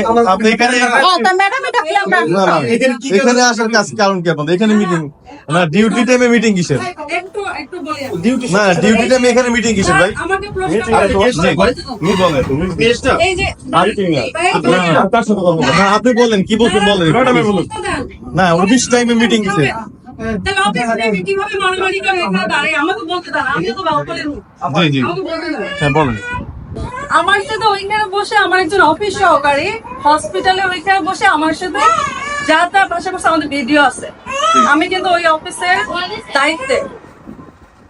এখানে আপনি এখানে এখানে আসার কাজ কারণ কি আপনাদের এখানে মিটিং না ডিউটি টাইমে মিটিং কিসের? না ডিউটি টাইমে এখানে মিটিং কিসের ভাই? আপনি বলেন কি বলছেন বলেন। না অফিস টাইমে মিটিং কিসের? তাহলে কীভাবে মারামারি করে আমাকে বলতে দাঁড়া, আমিও তো বাহুবলের লোক। জি জি। আমাকে বলতে দাঁড়া। হ্যাঁ বলেন। আমার সাথে ওইখানে বসে আমার একজন অফিস সহকারী হসপিটালে ওইখানে বসে আমার সাথে যা তার পাশাপাশি আমাদের ভিডিও আছে। আমি কিন্তু ওই অফিসের দায়িত্বে।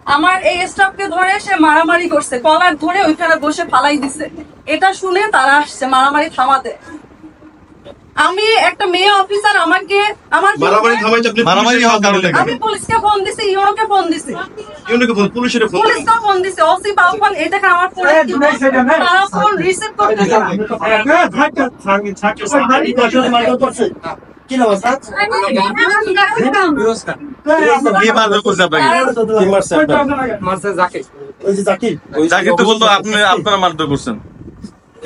আমার এই স্টাফকে ধরে সে মারামারি করছে কলার ধরে ওইখানে বসে ফালাই দিছে। এটা শুনে তারা আসছে মারামারি থামাতে। আমি একটা মেয়ে অফিসার আমাকে আমার মারামারি থামাইছে আপনি মারামারি হওয়ার কারণটা কি? আমি পুলিশকে ফোন দিছি ইউনোকে ফোন দিছি। ইউনিকে ফোন পুলিশের ফোন। পুলিশকে ফোন দিছি ওসি বাউফান এটা আমার ফোন ফোন রিসিভ করতে কি নাম আছে? কে মারধর করছে আপনাকে কি মারছে আপনার? ওই যে জাকির। যাকে তো বলতো আপনি আপনারা মারধর করছেন।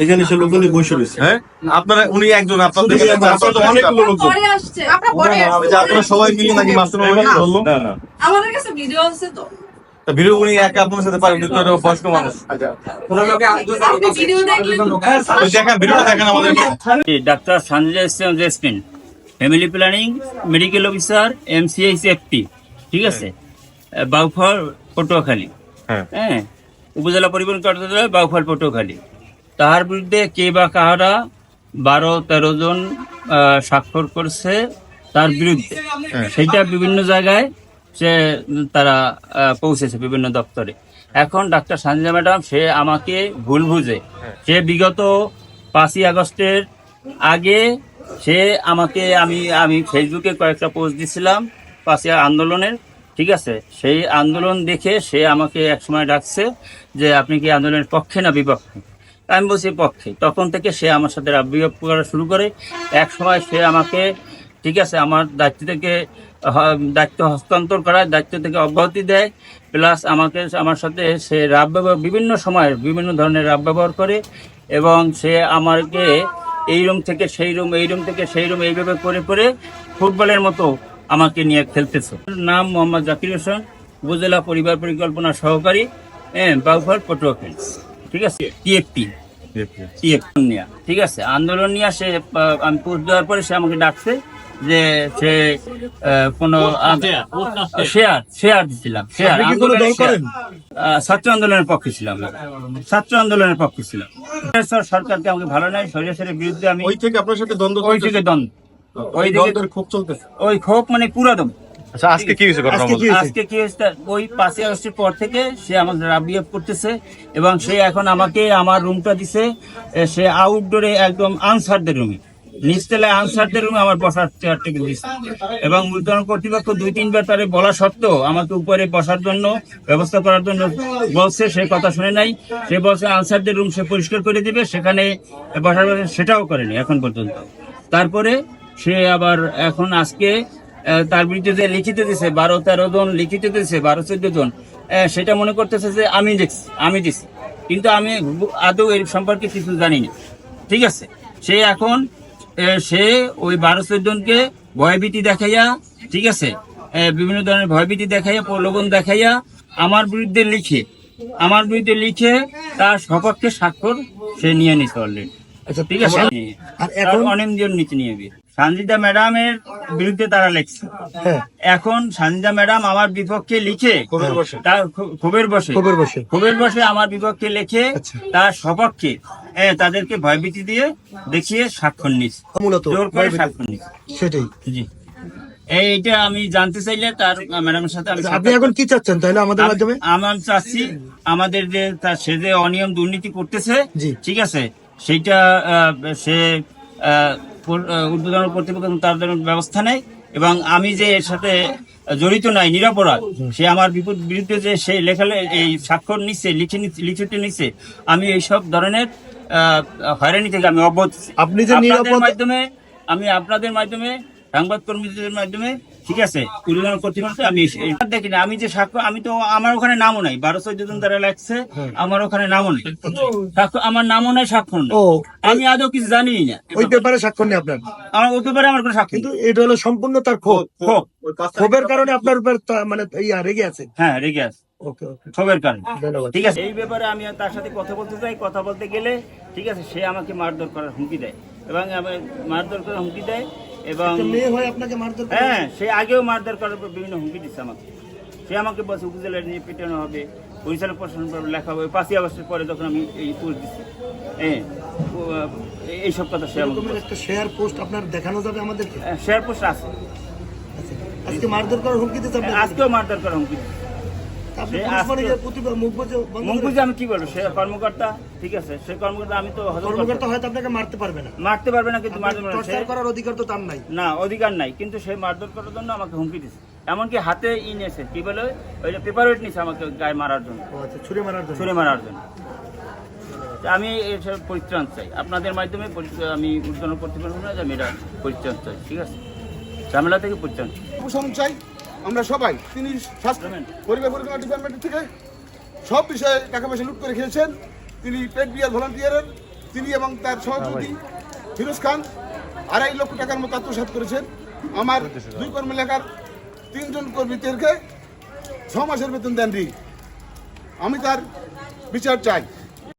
এখানে সে লোকজনই বসে রয়েছে। হ্যাঁ? আপনারা উনি একজন আপনাদের শুধু আপনারা তো অনেকগুলো লোকজন। পরে আসছে আমরা পরে ওই আপনারা সবাই মিলে নাকি মাস্টার বলল না না আমাদের কাছে ভিডিও আছে তো। ভিডিও উনি একা আপনার সাথে পারেন কিন্তু এটা বয়স্ক মানুষ। আপনি ভিডিও দেখলেন ওই দেখেন ভিডিওটা দেখেন আমাদেরকে doctor Sanjay Islam Jesmin family planning medical officer এমসিআইস FP ঠিক আছে? বাউফল পটুয়াখালী। হ্যাঁ। হ্যাঁ? উপজেলা পরিবহন কার্যালয় বাউফল পটুয়াখালী। তাহার বিরুদ্ধে কে বা কাহারা বারো তেরো জন স্বাক্ষর করছে তার বিরুদ্ধে। সেইটা বিভিন্ন জায়গায় সে তারা পৌঁছেছে বিভিন্ন দপ্তরে। এখন ডাক্তার সঞ্জয় ম্যাডাম সে আমাকে ভুল বুঝে। সে বিগত পাঁচই আগস্টের আগে সে আমাকে আমি আমি ফেসবুকে কয়েকটা পোস্ট দিছিলাম পাঁচই আন্দোলনের। ঠিক আছে? সেই আন্দোলন দেখে সে আমাকে একসময় ডাকছে যে আপনি কি আন্দোলনের পক্ষে না বিপক্ষে? আমি বলছি, পক্ষে। তখন থেকে সে আমার সাথে বিয়োগ করা শুরু করে। এক সময় সে আমাকে, ঠিক আছে, আমার দায়িত্ব থেকে দায়িত্ব হস্তান্তর করার দায়িত্ব থেকে অব্যাহতি দেয়। প্লাস আমাকে, আমার সাথে সে রাব ব্যবহার, বিভিন্ন সময় বিভিন্ন ধরনের রাব ব্যবহার করে এবং সে আমাকে এই রুম থেকে সেই রুম, এই রুম থেকে সেই রুম এইভাবে করে করে ফুটবলের মতো আমাকে নিয়ে খেলতেছে। নাম মোহাম্মদ জাকির হোসেন, উপজেলা পরিবার পরিকল্পনা সহকারী হ্যাঁ বাউফার পটুয়াখালী। ঠিক আছে? টিএফপি ঠিক আছে? আন্দোলন নিয়ে সে আমি পোস্ট দেওয়ার পরে সে আমাকে ডাকছে যে সে কোনো শেয়ার শেয়ার দিছিলাম শেয়ার আপনি কি কোনো দল করেন? ছাত্র আন্দোলনের পক্ষে ছিলাম। ছাত্র আন্দোলনের পক্ষে ছিলাম। সরকারকে আমাকে ভালো নাই সরিয়াসের বিরুদ্ধে আমি ওই থেকে আপনার সাথে দ্বন্দ্ব ওই থেকে দ্বন্দ্ব। ওই দিকে খুব চলতেছে? ওই ক্ষোভ মানে পুরা দম আচ্ছা আজকে কি হয়েছে ঘটনা আজকে কি বলুন? হয়েছে? আজকে কি হয়েছে? ওই পাঁচই আগস্টের পর থেকে সে আমাকে রাবিয়াব করতেছে এবং সে এখন আমাকে আমার রুমটা দিছে সে আউটডোরে একদম আনসারদের রুমে নিচতলায় আনসারদের রুমে আমার বসার চেয়ার টেবিল দিচ্ছে এবং উদ্যান কর্তৃপক্ষ দুই তিনবার তারে বলা সত্ত্বেও আমাকে উপরে বসার জন্য ব্যবস্থা করার জন্য বলছে সে কথা শুনে নাই। সে বলছে আনসারদের রুম সে পরিষ্কার করে দিবে সেখানে বসার সেটাও করেনি এখন পর্যন্ত। তারপরে সে আবার এখন আজকে তার বিরুদ্ধে যে লিখিত দিছে বারো তেরো জন লিখিত দিছে বারো চোদ্দ জন সেটা মনে করতেছে যে আমি দেখছি আমি দিছি। কিন্তু আমি আদৌ এর সম্পর্কে কিছু জানি না ঠিক আছে? সে এখন সে ওই বারো চোদ্দ জনকে ভয়ভীতি দেখাইয়া ঠিক আছে? বিভিন্ন ধরনের ভয়ভীতি দেখাইয়া প্রলোভন দেখাইয়া আমার বিরুদ্ধে লিখে আমার বিরুদ্ধে লিখে তার সপক্ষে স্বাক্ষর সে নিয়ে নিছে অলরেডি আচ্ছা ঠিক আছে? আর এখন? এখন নিচে নিয়ে সঞ্জিতা ম্যাডামের বিরুদ্ধে তারা লিখছে। হ্যাঁ। এখন সানজিদা ম্যাডাম আমার বিপক্ষে লিখে। তার ক্ষোভের বসে। খবর বসে। ক্ষোভের বসে আমার বিপক্ষে লিখে আচ্ছা। তার সপক্ষে এ, তাদেরকে ভয়ভীতি দিয়ে দেখিয়ে স্বাক্ষর নিচ্ছে মূলত জোর করে স্বাক্ষর নিচ্ছে সেটাই। জি। এইটা আমি জানতে চাইলে তার ম্যাডামের সাথে আচ্ছা, আপনি এখন কি চাচ্ছেন তাহলে আমাদের মাধ্যমে? আমার চাচ্ছি আমাদের যে তার সে যে অনিয়ম দুর্নীতি করতেছে জি। ঠিক আছে? সেইটা আহ, সে আহ, উদ্বোধন কর্তৃপক্ষ তার জন্য ব্যবস্থা নেয় এবং আমি যে এর সাথে জড়িত নাই নিরাপরাধ সে আমার বিপদ বিরুদ্ধে যে সে লেখালে এই স্বাক্ষর নিচ্ছে লিখে নিচ্ছে লিখিত নিচ্ছে আমি এইসব ধরনের হয়রানি থেকে আমি অবধ আপনি যে নিরাপদ- মাধ্যমে আমি আপনাদের মাধ্যমে সংবাদ কর্মীদের মাধ্যমে ঠিক আছে? উল্লঙ্ঘন করতে পারছে আমি দেখি না আমি যে সাক্ষ্য আমি তো আমার ওখানে নামও নাই। বারো চোদ্দ জন তারা লাগছে আমার ওখানে নামও নেই। সাক্ষ্য আমার নামও নাই স্বাক্ষর নেই। ও আমি আদৌ কিছু জানি না। ওই পেপারে স্বাক্ষর নেই আপনার? আমার ওই ব্যাপারে আমার কোনো সাক্ষ্য কিন্তু এটা হলো সম্পূর্ণ তার ক্ষোভ। ক্ষোভ। ক্ষোভের কারণে আপনার উপর মানে ইয়া রেগে আছে? হ্যাঁ রেগে আছে। ওকে ওকে। কারণে। ঠিক আছে। এই ব্যাপারে আমি তার সাথে কথা বলতে চাই। কথা বলতে গেলে ঠিক আছে সে আমাকে মারধর করার হুমকি দেয়। এবং আমি মারধর করার হুমকি দেয়। এবং মেয়ে হয়ে আপনাকে মারধর হ্যাঁ সে আগেও মারধর করার পর বিভিন্ন হুমকি দিচ্ছে আমাকে। সে আমাকে বলছে উপজেলায় নিয়ে পেটানো হবে পরিচালক প্রশাসন লেখা হবে। পাঁচই আগস্টের পরে যখন আমি এই পোস্ট দিচ্ছি হ্যাঁ এইসব কথা এরকমের একটা শেয়ার পোস্ট আপনার দেখানো যাবে আমাদেরকে? শেয়ার পোস্ট আছে। আচ্ছা। আজকে মারধর করার হুমকি আপনাকে? আজকেও মারধর করার হুমকি দিচ্ছে। মুখ বুজে বন্ধ মুখ করে- বুঝে আমি কি বলব? সে কর্মকর্তা ঠিক আছে? সে কর্মকর্তা আমি তো কর্মকর্তা হয়তো আপনাকে মারতে পারবে না। মারতে পারবে না কিন্তু মারতে পারবে না। টর্চার সে- করার অধিকার তো তার নাই। না অধিকার নাই কিন্তু সে মারধর করার জন্য আমাকে হুমকি দিচ্ছে এমনকি হাতে ই নিয়েছে কি বলে? ওই যে পেপার ওয়েট নিয়েছে আমাকে গায়ে মারার জন্য। ও আচ্ছা মারার জন্য। ছুড়ে মারার জন্য। আমি এসব পরিত্রাণ চাই। আপনাদের মাধ্যমে আমি উদ্বোধন করতে পারব না যে আমি এটা পরিত্রাণ চাই ঠিক আছে? ঝামেলা থেকে পরিত্রাণ চাই। আমরা সবাই তিনি স্বাস্থ্য পরিবার পরিকল্পনা ডিপার্টমেন্ট থেকে সব বিষয়ে টাকা পয়সা লুট করে খেয়েছেন। তিনি পেট বিয়ার ভলান্টিয়ারের তিনি এবং তার সহযোগী ফিরোজ খান আড়াই লক্ষ টাকার মতো আত্মসাৎ করেছেন। আমার দুই কর্মী এলাকার তিনজন কর্মীদেরকে ছ মাসের বেতন দেননি। আমি তার বিচার চাই।